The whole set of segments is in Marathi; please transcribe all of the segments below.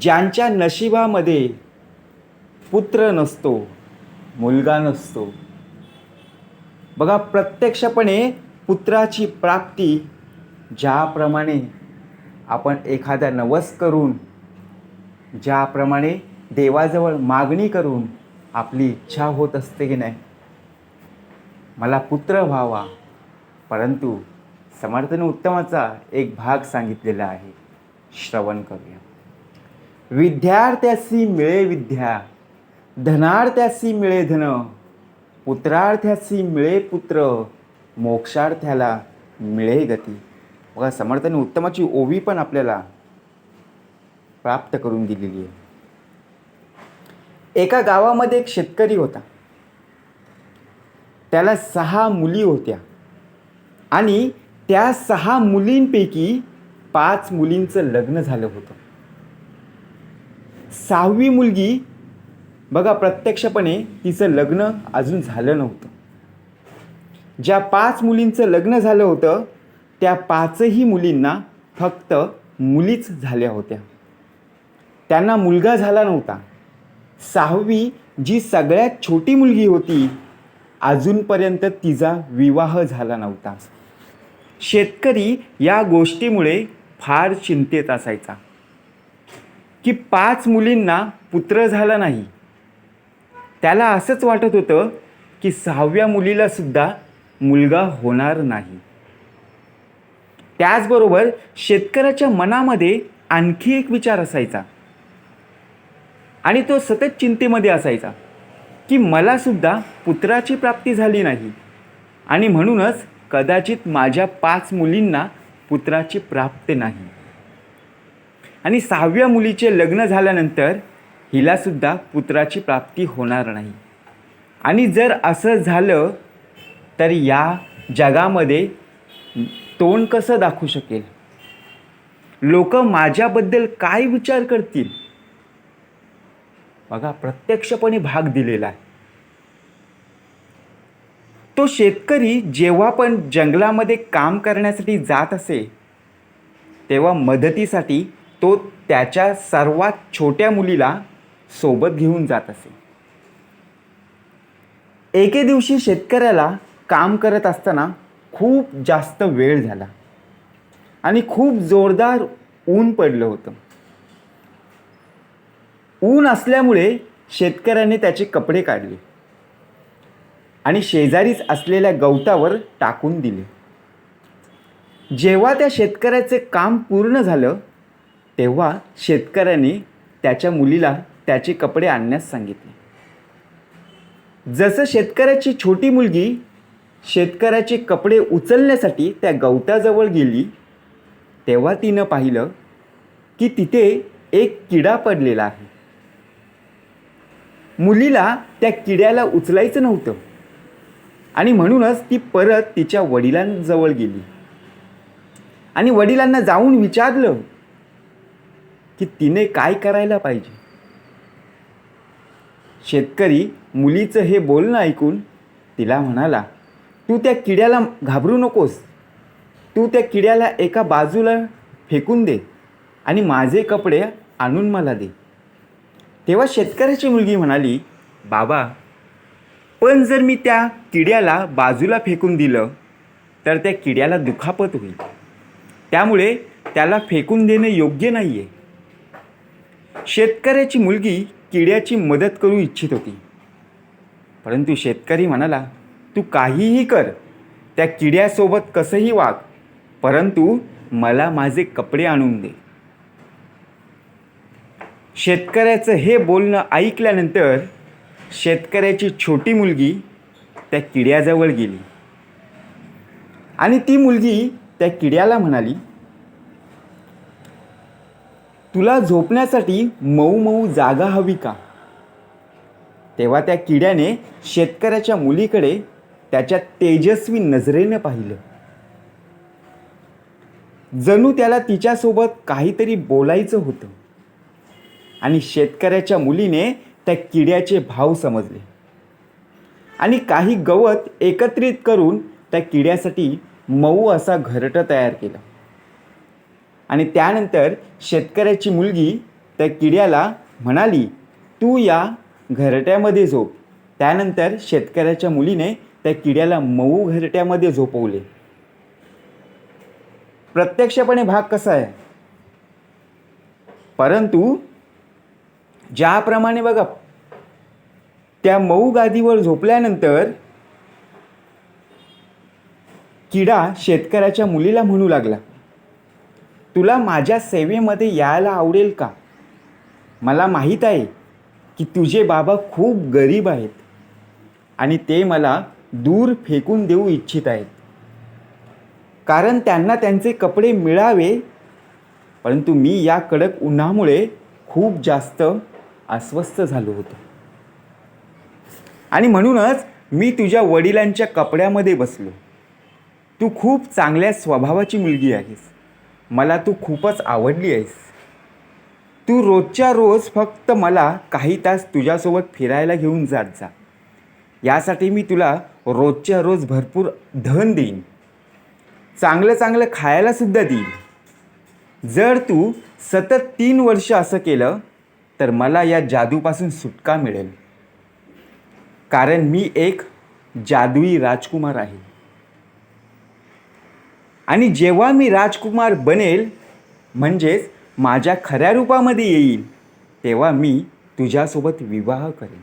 ज्यांच्या नशिबामध्ये पुत्र नसतो मुलगा नसतो. बघा प्रत्यक्षपणे पुत्राची प्राप्ती ज्याप्रमाणे आपण एखादा नवस करून ज्याप्रमाणे देवाजवळ मागणी करून आपली इच्छा होत असते की नाही? मला पुत्र व्हावा परंतु समर्थन उत्तमाचा एक भाग सांगितलेला आहे. श्रवण करूया. विद्यार्थ्यासी मिळे विद्या धनार्थ्यासी मिळे धन पुत्रार्थ्यासी मिळे पुत्र मोक्षार्थ्याला मिळे गती. बघा समर्थाने उत्तमाची ओवी पण आपल्याला प्राप्त करून दिलेली आहे. एका गावामध्ये एक शेतकरी होता. त्याला सहा मुली होत्या. आणि त्या सहा मुलींपैकी पाच मुलींचं लग्न झालं होतं. सहावी मुलगी बघा प्रत्यक्षपणे तिचं लग्न अजून झालं नव्हतं. ज्या पाच मुलींचं लग्न झालं होतं त्या पाचही मुलींना फक्त मुलीच झाल्या होत्या. त्यांना मुलगा झाला नव्हता. सहावी जी सगळ्यात छोटी मुलगी होती अजूनपर्यंत तिचा विवाह झाला नव्हता. शेतकरी या गोष्टीमुळे फार चिंतेत असायचा. की पाच मुलींना पुत्र झाला नाही. त्याला असंच वाटत होतं की सहाव्या मुलीला सुद्धा मुलगा होणार नाही. त्याचबरोबर शेतकऱ्याच्या मनामध्ये आणखी एक विचार असायचा. आणि तो सतत चिंतेमध्ये असायचा की मला सुद्धा पुत्राची प्राप्ती झाली नाही. आणि म्हणूनच कदाचित माझ्या पाच मुलींना पुत्राची प्राप्ती नाही. आणि सहाव्या मुलीचे लग्न झाल्यानंतर हिलासुद्धा पुत्राची प्राप्ती होणार नाही. आणि जर असं झालं तर या जगामध्ये तोंड कसं दाखवू शकेल? लोक माझ्याबद्दल काय विचार करतील? बघा प्रत्यक्षपणे भाग दिलेला आहे. तो शेतकरी जेव्हा पण जंगलामध्ये काम करण्यासाठी जात असे तेव्हा मदतीसाठी तो त्याच्या सर्वात छोट्या मुलीला सोबत घेऊन जात असे. एके दिवशी शेतकऱ्याला काम करत असताना खूप जास्त वेळ झाला आणि खूप जोरदार ऊन पडलं होतं. ऊन असल्यामुळे शेतकऱ्याने त्याचे कपडे काढले आणि शेजारीच असलेल्या गवतावर टाकून दिले. जेव्हा त्या शेतकऱ्याचे काम पूर्ण झालं तेव्हा शेतकऱ्याने त्याच्या मुलीला त्याचे कपडे आणण्यास सांगितले. जसं शेतकऱ्याची छोटी मुलगी शेतकऱ्याचे कपडे उचलण्यासाठी त्या गवताजवळ गेली तेव्हा तिनं पाहिलं की तिथे एक किडा पडलेला आहे. मुलीला त्या किड्याला उचलायचं नव्हतं आणि म्हणूनच ती परत तिच्या वडिलांजवळ गेली. आणि वडिलांना जाऊन विचारलं की तिने काय करायला पाहिजे? शेतकरी मुलीचं हे बोलणं ऐकून तिला म्हणाला तू त्या किड्याला घाबरू नकोस. तू त्या किड्याला एका बाजूला फेकून दे आणि माझे कपडे आणून मला दे. तेव्हा शेतकऱ्याची मुलगी म्हणाली बाबा पण जर मी त्या किड्याला बाजूला फेकून दिलं तर त्या किड्याला दुखापत होईल. त्यामुळे त्याला फेकून देणे योग्य नाही आहे शेतकऱ्याची मुलगी किड्याची मदत करू इच्छित होती. परंतु शेतकरी म्हणाला तू काहीही कर त्या किड्यासोबत कसंही वाग परंतु मला माझे कपडे आणून दे. शेतकऱ्याचं हे बोलणं ऐकल्यानंतर शेतकऱ्याची छोटी मुलगी त्या किड्याजवळ गेली. आणि ती मुलगी त्या किड्याला म्हणाली तुला झोपण्यासाठी मऊ मऊ जागा हवी का? तेव्हा त्या किड्याने शेतकऱ्याच्या मुलीकडे त्याच्या तेजस्वी नजरेने पाहिलं. जणू त्याला तिच्यासोबत काहीतरी बोलायचं होतं. आणि शेतकऱ्याच्या मुलीने त्या किड्याचे भाव समजले. आणि काही गवत एकत्रित करून त्या किड्यासाठी मऊ असा घरटं तयार केलं. आणि त्यानंतर शेतकऱ्याची मुलगी त्या किड्याला म्हणाली तू या घरट्यामध्ये झोप. त्यानंतर शेतकऱ्याच्या मुलीने त्या किड्याला मऊ घरट्यामध्ये झोपवले. प्रत्यक्षपणे भाग कसा आहे? परंतु ज्याप्रमाणे बघा त्या मऊ गादीवर झोपल्यानंतर किडा शेतकऱ्याच्या मुलीला म्हणू लागला. तुला माझ्या सेवेमध्ये यायला आवडेल का? मला माहीत आहे की तुझे बाबा खूप गरीब आहेत आणि ते मला दूर फेकून देऊ इच्छित आहेत. कारण त्यांना त्यांचे कपडे मिळावे परंतु मी या कडक उन्हामुळे खूप जास्त अस्वस्थ झालो होतो. आणि म्हणूनच मी तुझ्या वडिलांच्या कपड्यामध्ये बसलो. तू खूप चांगल्या स्वभावाची मुलगी आहेस. मला तू खूपच आवडली आहेस. तू रोजच्या रोज फक्त मला काही तास तुझ्यासोबत फिरायला घेऊन जात जा. यासाठी मी तुला रोजच्या रोज भरपूर धन देईन. चांगलं चांगलं खायलासुद्धा देईन. जर तू सतत तीन वर्ष असं केलं तर मला या जादूपासून सुटका मिळेल. कारण मी एक जादुई राजकुमार आहे. आणि जेव्हा मी राजकुमार बनेल म्हणजेच माझ्या खऱ्या रूपामध्ये येईल तेव्हा मी तुझ्यासोबत विवाह करेन.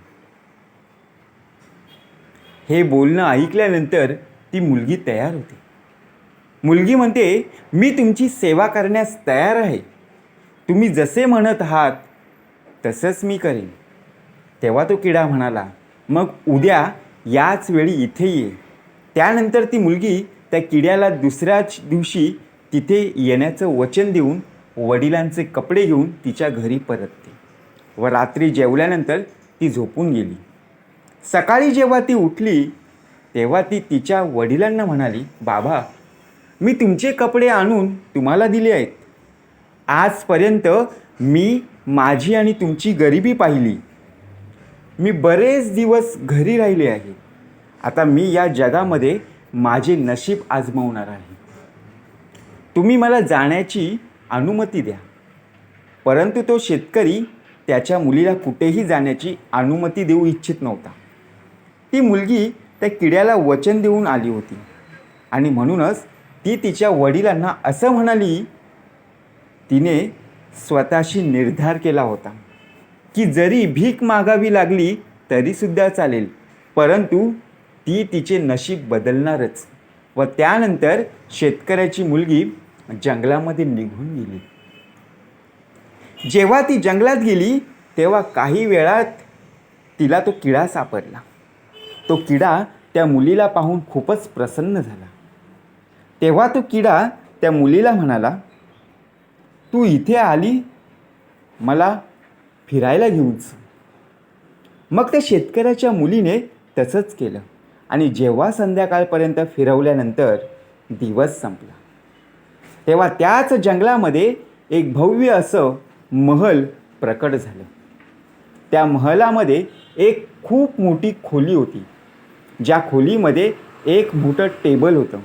हे बोलणं ऐकल्यानंतर ती मुलगी तयार होते. मुलगी म्हणते मी तुमची सेवा करण्यास तयार आहे. तुम्ही जसे म्हणत आहात तसंच मी करेन. तेव्हा तो किडा म्हणाला मग उद्या याच वेळी इथे ये. त्यानंतर ती मुलगी त्या किड्याला दुसऱ्याच दिवशी तिथे येण्याचं वचन देऊन वडिलांचे कपडे घेऊन तिच्या घरी परतते व रात्री जेवल्यानंतर ती झोपून गेली. सकाळी जेव्हा ती उठली तेव्हा ती तिच्या वडिलांना म्हणाली बाबा मी तुमचे कपडे आणून तुम्हाला दिले आहेत. आजपर्यंत मी माझी आणि तुमची गरिबी पाहिली. मी बरेच दिवस घरी राहिले आहे. आता मी या जगामध्ये माझे नशीब आजमावणार आहे. तुम्ही मला जाण्याची अनुमती द्या. परंतु तो शेतकरी त्याच्या मुलीला कुठेही जाण्याची अनुमती देऊ इच्छित नव्हता. ती मुलगी त्या किड्याला वचन देऊन आली होती. आणि म्हणूनच ती तिच्या वडिलांना असं म्हणाली तिने स्वतःशी निर्धार केला होता की जरी भीक मागावी लागली तरीसुद्धा चालेल परंतु ती तिचे नशीब बदलणारच व त्यानंतर शेतकऱ्याची मुलगी जंगलामध्ये निघून गेली. जेव्हा ती जंगलात गेली तेव्हा काही वेळात तिला तो किडा सापडला. तो किडा त्या मुलीला पाहून खूपच प्रसन्न झाला. तेव्हा तो किडा त्या मुलीला म्हणाला तू इथे आली? मला फिरायला घेऊनच मग त्या शेतकऱ्याच्या मुलीने तसंच केलं. आणि जेव्हा संध्याकाळपर्यंत फिरवल्यानंतर दिवस संपला. तेव्हा त्याच जंगलामध्ये एक भव्य असं महल प्रकट झालं. त्या महलामध्ये एक खूप मोठी खोली होती ज्या खोलीमध्ये एक मोठं टेबल होतं.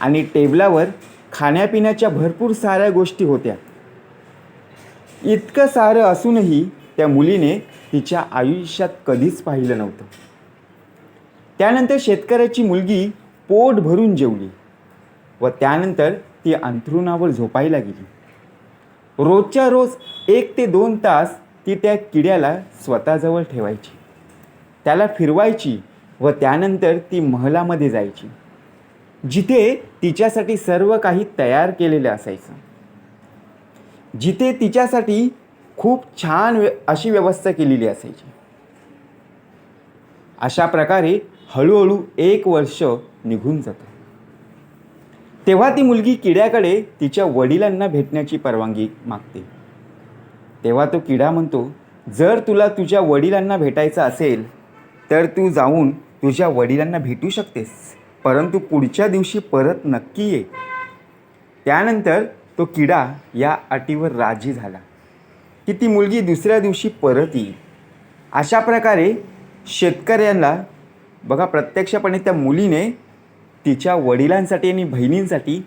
आणि टेबलावर खाण्यापिण्याच्या भरपूर साऱ्या गोष्टी होत्या. इतकं सारं असूनही त्या मुलीने तिच्या आयुष्यात कधीच पाहिलं नव्हतं. त्यानंतर शेतकऱ्याची मुलगी पोट भरून जेवली व त्यानंतर ती अंथरुणावर झोपायला गेली. रोजच्या रोज एक ते दोन तास ती त्या किड्याला स्वतःजवळ ठेवायची. त्याला फिरवायची व त्यानंतर ती महलामध्ये जायची. जिथे तिच्यासाठी सर्व काही तयार केलेलं असायचं. जिथे तिच्यासाठी खूप छान व्य अशी व्यवस्था केलेली असायची. अशा प्रकारे हळूहळू एक वर्ष निघून जातं. तेव्हा ती मुलगी किड्याकडे तिच्या वडिलांना भेटण्याची परवानगी मागते. तेव्हा तो किडा म्हणतो जर तुला तुझ्या वडिलांना भेटायचं असेल तर तू जाऊन तुझ्या वडिलांना भेटू शकतेस. परंतु पुढच्या दिवशी परत नक्की ये. त्यानंतर तो किडा या अटीवर राजी झाला की ती मुलगी दुसऱ्या दिवशी परत येईल. अशा प्रकारे शेतकऱ्यांना बघा प्रत्यक्षपणे त्या मुलीने तिच्या वडिलांसाठी आणि बहिणींसाठी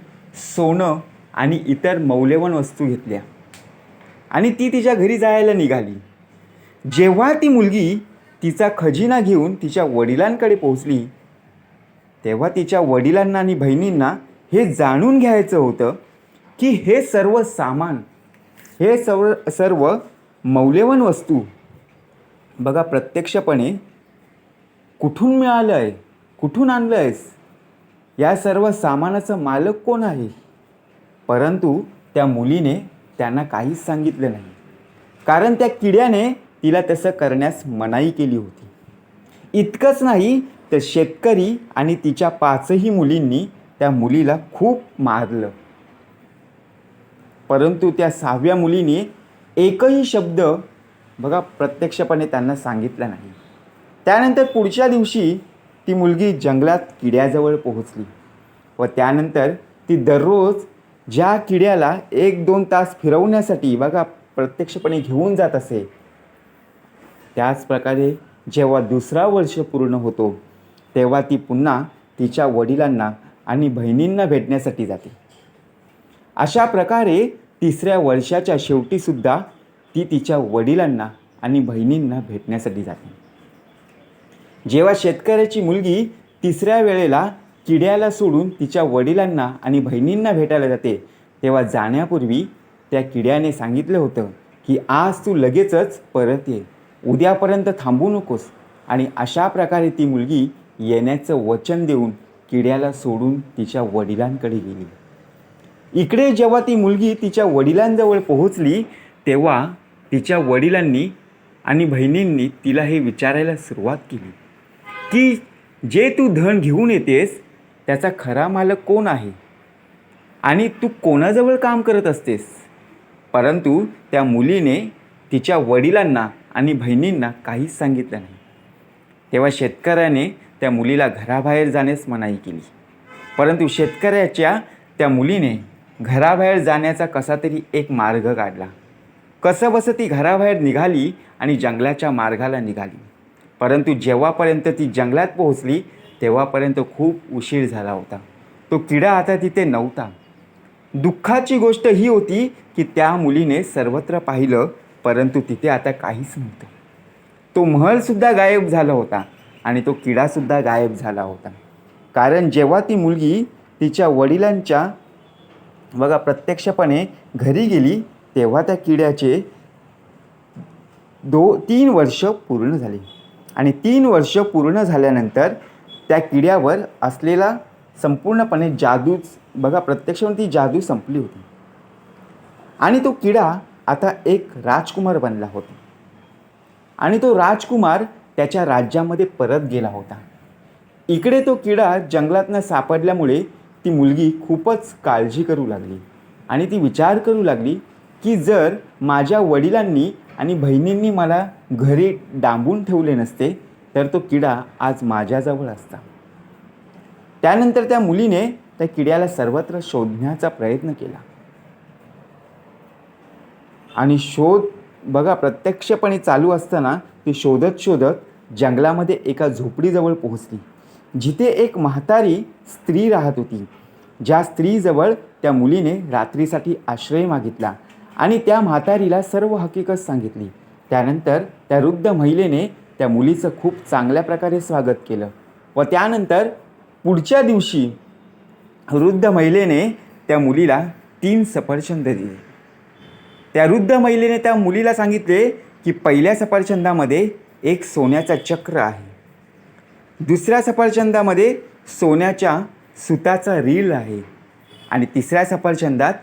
सोनं आणि इतर मौल्यवान वस्तू घेतल्या. आणि ती तिच्या घरी जायला निघाली. जेव्हा ती मुलगी तिचा खजिना घेऊन तिच्या वडिलांकडे पोहोचली तेव्हा तिच्या वडिलांना आणि बहिणींना हे जाणून घ्यायचं होतं की हे सर्व सामान हे सर्व सर्व मौल्यवान वस्तू बघा प्रत्यक्षपणे कुठून मिळालं आहे? कुठून आणलं आहेस? या सर्व सामानाचं मालक कोण आहे? परंतु त्या मुलीने त्यांना काहीच सांगितलं नाही. कारण त्या किड्याने तिला तसं करण्यास मनाई केली होती. इतकंच नाही तर शेतकरी आणि तिच्या पाचही मुलींनी त्या मुलीला खूप मारलं. परंतु त्या सहाव्या मुलीने एकही शब्द बघा प्रत्यक्षपणे त्यांना सांगितला नाही. त्यानंतर पुढच्या दिवशी ती मुलगी जंगलात किड्याजवळ पोहोचली व त्यानंतर ती दररोज ज्या किड्याला एक दोन तास फिरवण्यासाठी बघा प्रत्यक्षपणे घेऊन जात असे. त्याच प्रकारे जेव्हा दुसरा वर्ष पूर्ण होतो तेव्हा ती पुन्हा तिच्या वडिलांना आणि बहिणींना भेटण्यासाठी जाते. अशा प्रकारे तिसऱ्या वर्षाच्या शेवटीसुद्धा ती तिच्या वडिलांना आणि बहिणींना भेटण्यासाठी जाते. जेव्हा शेतकऱ्याची मुलगी तिसऱ्या वेळेला किड्याला सोडून तिच्या वडिलांना आणि बहिणींना भेटायला जाते तेव्हा जाण्यापूर्वी त्या किड्याने सांगितलं होतं की आज तू लगेचच परत ये. उद्यापर्यंत थांबू नकोस. आणि अशा प्रकारे ती मुलगी येण्याचं वचन देऊन किड्याला सोडून तिच्या वडिलांकडे गेली. इकडे जेव्हा ती मुलगी तिच्या वडिलांजवळ पोहोचली तेव्हा तिच्या वडिलांनी आणि बहिणींनी तिला हे विचारायला सुरुवात केली. की जे तू धन घेऊन येतेस त्याचा खरा मालक कोण आहे? आणि तू कोणाजवळ काम करत असतेस? परंतु त्या मुलीने तिच्या वडिलांना आणि बहिणींना काहीच सांगितलं नाही. तेव्हा शेतकऱ्याने त्या मुलीला घराबाहेर जाण्यास मनाई केली. परंतु शेतकऱ्याच्या त्या मुलीने घराबाहेर जाण्याचा कसा तरी एक मार्ग काढला. कसं बसं ती घराबाहेर निघाली आणि जंगलाच्या मार्गाला निघाली. परंतु जेव्हापर्यंत ती जंगलात पोहोचली तेव्हापर्यंत खूप उशीर झाला होता. तो किडा आता तिथे नव्हता. दुःखाची गोष्ट ही होती की त्या मुलीने सर्वत्र पाहिलं परंतु तिथे आता काहीच नव्हतं. तो महलसुद्धा गायब झाला होता आणि तो किडासुद्धा गायब झाला होता. कारण जेव्हा ती मुलगी तिच्या वडिलांच्या बघा प्रत्यक्षपणे घरी गेली तेव्हा त्या किड्याचे दो तीन वर्ष पूर्ण झाली. आणि तीन वर्ष पूर्ण झाल्यानंतर त्या किड्यावर असलेला संपूर्णपणे जादूच बघा प्रत्यक्षपणे ती जादू संपली होती. आणि तो किडा आता एक राजकुमार बनला होता. आणि तो राजकुमार त्याच्या राज्यामध्ये परत गेला होता. इकडे तो किडा जंगलातनं सापडल्यामुळे ती मुलगी खूपच काळजी करू लागली. आणि ती विचार करू लागली की जर माझ्या वडिलांनी आणि बहिणींनी मला घरी डांबून ठेवले नसते तर तो किडा आज माझ्याजवळ असता. त्यानंतर त्या मुलीने त्या किड्याला सर्वत्र शोधण्याचा प्रयत्न केला. आणि शोध बघा प्रत्यक्षपणे चालू असताना ती शोधत शोधत जंगलामध्ये एका झोपडीजवळ पोहोचली. जिथे एक म्हातारी स्त्री राहत होती. ज्या स्त्रीजवळ त्या मुलीने रात्रीसाठी आश्रय मागितला. आणि त्या म्हातारीला सर्व हकीकत सांगितली. त्यानंतर त्या वृद्ध महिलेने त्या मुलीचं खूप चांगल्या प्रकारे स्वागत केलं व त्यानंतर पुढच्या दिवशी वृद्ध महिलेने त्या मुलीला तीन सफरचंद दिले. त्या वृद्ध महिलेने त्या मुलीला सांगितले की पहिल्या सफरचंदामध्ये एक सोन्याचा चक्र आहे. दुसऱ्या सफरचंदामध्ये सोन्याच्या सुताचा रील आहे. आणि तिसऱ्या सफरचंदात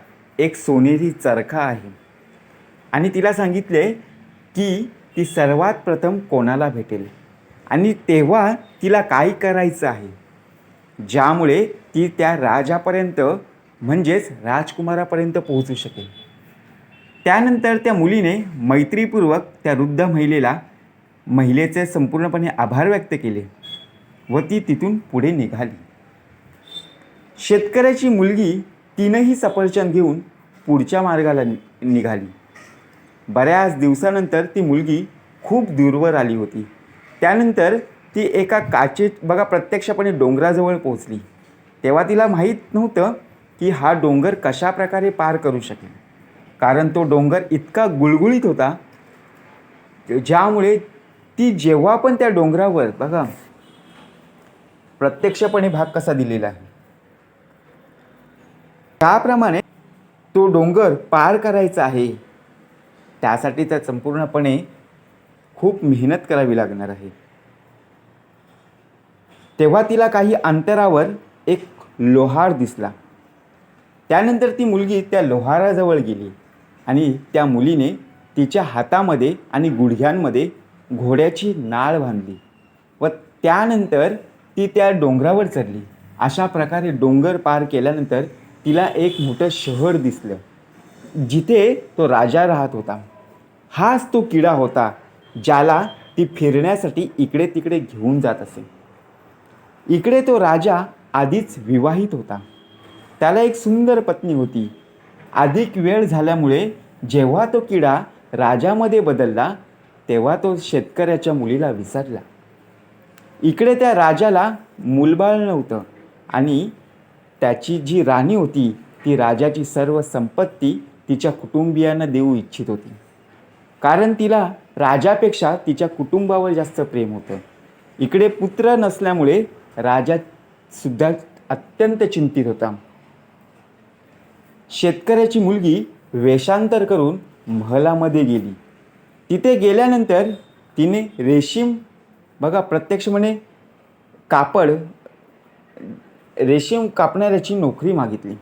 एक सोनेरी चरखा आहे. आणि तिला सांगितले की ती सर्वात प्रथम कोणाला भेटेल? आणि तेव्हा तिला काय करायचं आहे? ज्यामुळे ती त्या राजापर्यंत म्हणजेच राजकुमारापर्यंत पोहोचू शकेल. त्यानंतर त्या मुलीने मैत्रीपूर्वक त्या वृद्ध महिलेला महिलेचे संपूर्णपणे आभार व्यक्त केले व ती तिथून पुढे निघाली. शेतकऱ्याची मुलगी तीनही सफरचंद घेऊन पुढच्या मार्गाला नि- निघाली. बऱ्याच दिवसानंतर ती मुलगी खूप दूरवर आली होती. त्यानंतर ती एका काचे बघा प्रत्यक्षपणे डोंगराजवळ पोहोचली. तेव्हा तिला माहीत नव्हतं की हा डोंगर कशा प्रकारे पार करू शकेल. कारण तो डोंगर इतका गुळगुळीत होता ज्यामुळे ती जेव्हा पण त्या डोंगरावर बघा प्रत्यक्षपणे भाग कसा दिलेला आहे. त्याप्रमाणे तो डोंगर पार करायचा आहे. त्यासाठी त्या संपूर्णपणे खूप मेहनत करावी लागणार आहे. तेव्हा तिला काही अंतरावर एक लोहार दिसला. त्यानंतर ती मुलगी त्या लोहाराजवळ गेली आणि त्या मुलीने तिच्या हातामध्ये आणि गुडघ्यांमध्ये घोड्याची नाळ बांधली व त्यानंतर ती त्या डोंगरावर चढली. अशा प्रकारे डोंगर पार केल्यानंतर तिला एक मोठं शहर दिसलं. जिथे तो राजा राहत होता. हाच तो किडा होता ज्याला ती फिरण्यासाठी इकडे तिकडे घेऊन जात असे. इकडे तो राजा आधीच विवाहित होता. त्याला एक सुंदर पत्नी होती. अधिक वेळ झाल्यामुळे जेव्हा तो किडा राजामध्ये बदलला तेव्हा तो शेतकऱ्याच्या मुलीला विसरला. इकडे त्या राजाला मूलबाळ नव्हतं आणि त्याची जी राणी होती ती राजाची सर्व संपत्ती तिच्या कुटुंबियांना देऊ इच्छित होती. कारण तिला राजापेक्षा तिच्या कुटुंबावर जास्त प्रेम होतं. इकडे पुत्र नसल्यामुळे राजा सुद्धा अत्यंत चिंतित होता. शेतकऱ्याची मुलगी वेषांतर करून महलामध्ये गेली. तिथे गेल्यानंतर तिने रेशीम बघा प्रत्यक्ष म्हणे कापड रेशीम कापणाऱ्याची नोकरी मागितली.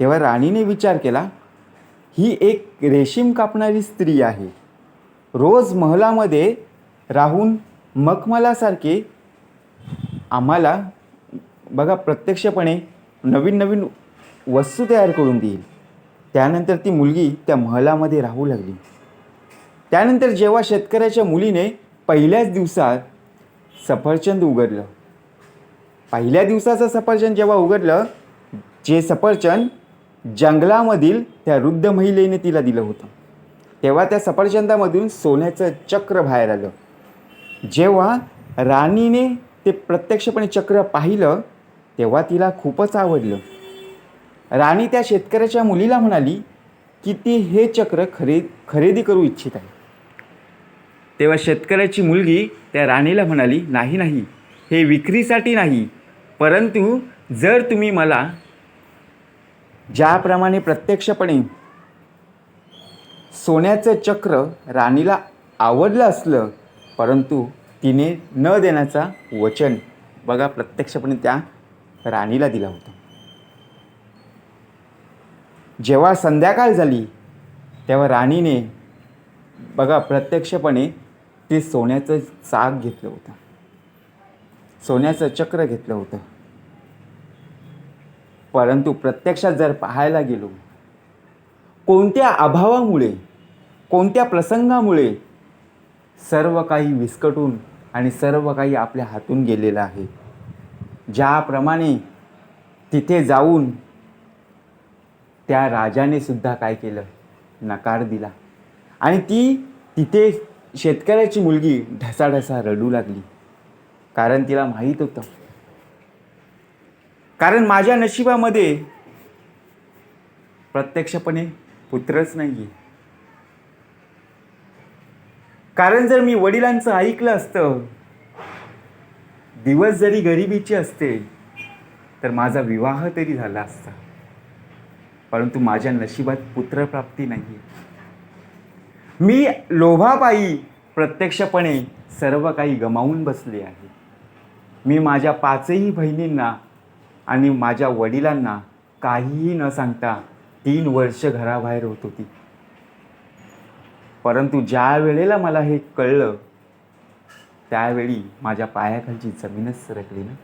तेव्हा राणीने विचार केला ही एक रेशीम कापणारी स्त्री आहे. रोज महलामध्ये राहून मखमलासारखे आम्हाला बघा प्रत्यक्षपणे नवीन नवीन वस्तू तयार करून देईल. त्यानंतर ती मुलगी त्या महलामध्ये राहू लागली. त्यानंतर जेव्हा शेतकऱ्याच्या मुलीने पहिल्याच दिवसात सफरचंद उघडलं पहिल्या दिवसाचं सफरचंद जेव्हा उघडलं जे सफरचंद जंगलामधील त्या वृद्ध महिलेने तिला दिलं होतं तेव्हा त्या सफरचंदामधून सोन्याचं चक्र बाहेर आलं. जेव्हा राणीने ते प्रत्यक्षपणे चक्र पाहिलं तेव्हा तिला खूपच आवडलं. राणी त्या शेतकऱ्याच्या मुलीला म्हणाली की ती हे चक्र खरे खरेदी करू इच्छित आहे. तेव्हा शेतकऱ्याची मुलगी त्या राणीला म्हणाली नाही नाही हे विक्रीसाठी नाही परंतु जर तुम्ही मला ज्याप्रमाणे प्रत्यक्षपणे सोन्याचं चक्र राणीला आवडलं असलं परंतु तिने न देण्याचा वचन बघा प्रत्यक्षपणे त्या राणीला दिला होता. जेव्हा संध्याकाळ झाली तेव्हा राणीने बघा प्रत्यक्षपणे ते सोन्याचं चाक घेतलं होतं. सोन्याचं चक्र घेतलं होतं. परंतु प्रत्यक्षात जर पाहायला गेलो कोणत्या अभावामुळे कोणत्या प्रसंगामुळे सर्व काही विस्कटून आणि सर्व काही आपल्या हातून गेलेलं आहे? ज्याप्रमाणे तिथे जाऊन त्या राजाने सुद्धा काय केलं? नकार दिला. आणि ती तिथे शेतकऱ्याची मुलगी ढसाढसा रडू लागली. कारण तिला माहीत होतं. कारण माझ्या नशिबामध्ये प्रत्यक्षपणे पुत्रच नाही आहे कारण जर मी वडिलांचं ऐकलं असतं दिवस जरी गरिबीचे असते तर माझा विवाह तरी झाला असता. परंतु माझ्या नशिबात पुत्रप्राप्ती नाही मी लोभापायी प्रत्यक्षपणे सर्व काही गमावून बसले आहे. मी माझ्या पाचही बहिणींना आणि माझ्या वडिलांना काहीही न सांगता तीन वर्ष घराबाहेर होत होती. परंतु ज्या वेळेला मला हे कळलं त्यावेळी माझ्या पायाखालची जमीनच सरकली ना.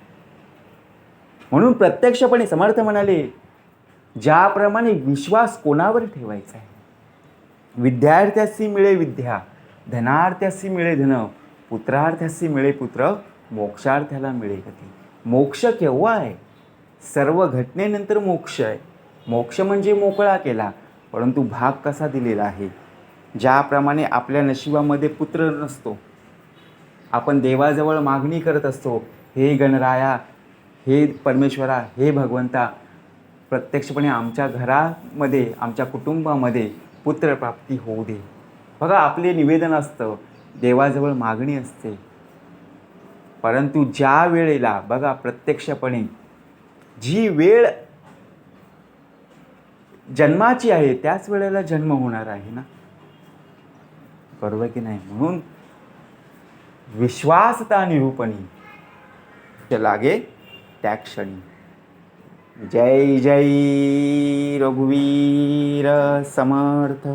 म्हणून प्रत्यक्षपणे समर्थ म्हणाले ज्याप्रमाणे विश्वास कोणावर ठेवायचा आहे? विद्यार्थ्यासी मिळे विद्या धनार्थ्यासी मिळे धन पुत्रार्थ्यासी मिळे पुत्र मोक्षार्थ्याला मिळे गती मोक्ष केव्हा आहे? सर्व घटनेनंतर मोक्ष आहे. मोक्ष म्हणजे मोकळा केला परंतु भाग कसा दिलेला आहे? ज्याप्रमाणे आपल्या नशिबामध्ये पुत्र नसतो. आपण देवाजवळ मागणी करत असतो हे गणराया हे परमेश्वरा हे भगवंता प्रत्यक्षपणे आमच्या घरामध्ये आमच्या कुटुंबामध्ये पुत्रप्राप्ती होऊ दे. बघा आपले निवेदन असतं देवाजवळ मागणी असते. परंतु ज्या वेळेला बघा प्रत्यक्षपणे जी वेळ जन्माची आहे त्याच वेळेला जन्म होणार आहे ना? बरोबर की नाही? म्हणून विश्वासता निरूपणी लागे त्या क्षणी. जय जय रघुवीर समर्थ.